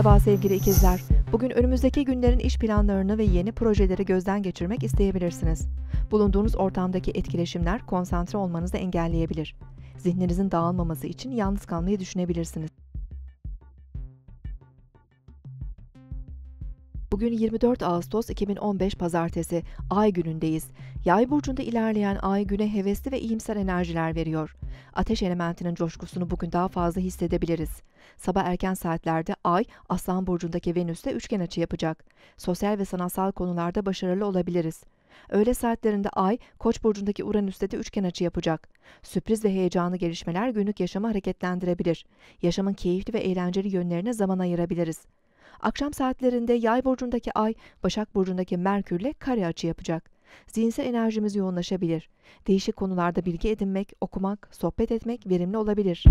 Merhaba sevgili ikizler. Bugün önümüzdeki günlerin iş planlarını ve yeni projeleri gözden geçirmek isteyebilirsiniz. Bulunduğunuz ortamdaki etkileşimler konsantre olmanızı engelleyebilir. Zihninizin dağılmaması için yalnız kalmayı düşünebilirsiniz. Bugün 24 Ağustos 2015 Pazartesi, Ay günündeyiz. Yay burcunda ilerleyen Ay güne hevesli ve iyimser enerjiler veriyor. Ateş elementinin coşkusunu bugün daha fazla hissedebiliriz. Sabah erken saatlerde Ay, Aslan burcundaki Venüs'te üçgen açı yapacak. Sosyal ve sanatsal konularda başarılı olabiliriz. Öğle saatlerinde Ay, Koç burcundaki Uranüs'te de üçgen açı yapacak. Sürpriz ve heyecanlı gelişmeler günlük yaşamı hareketlendirebilir. Yaşamın keyifli ve eğlenceli yönlerine zaman ayırabiliriz. Akşam saatlerinde Yay burcundaki Ay, Başak burcundaki Merkürle kare açı yapacak. Zihinsel enerjimiz yoğunlaşabilir. Değişik konularda bilgi edinmek, okumak, sohbet etmek verimli olabilir.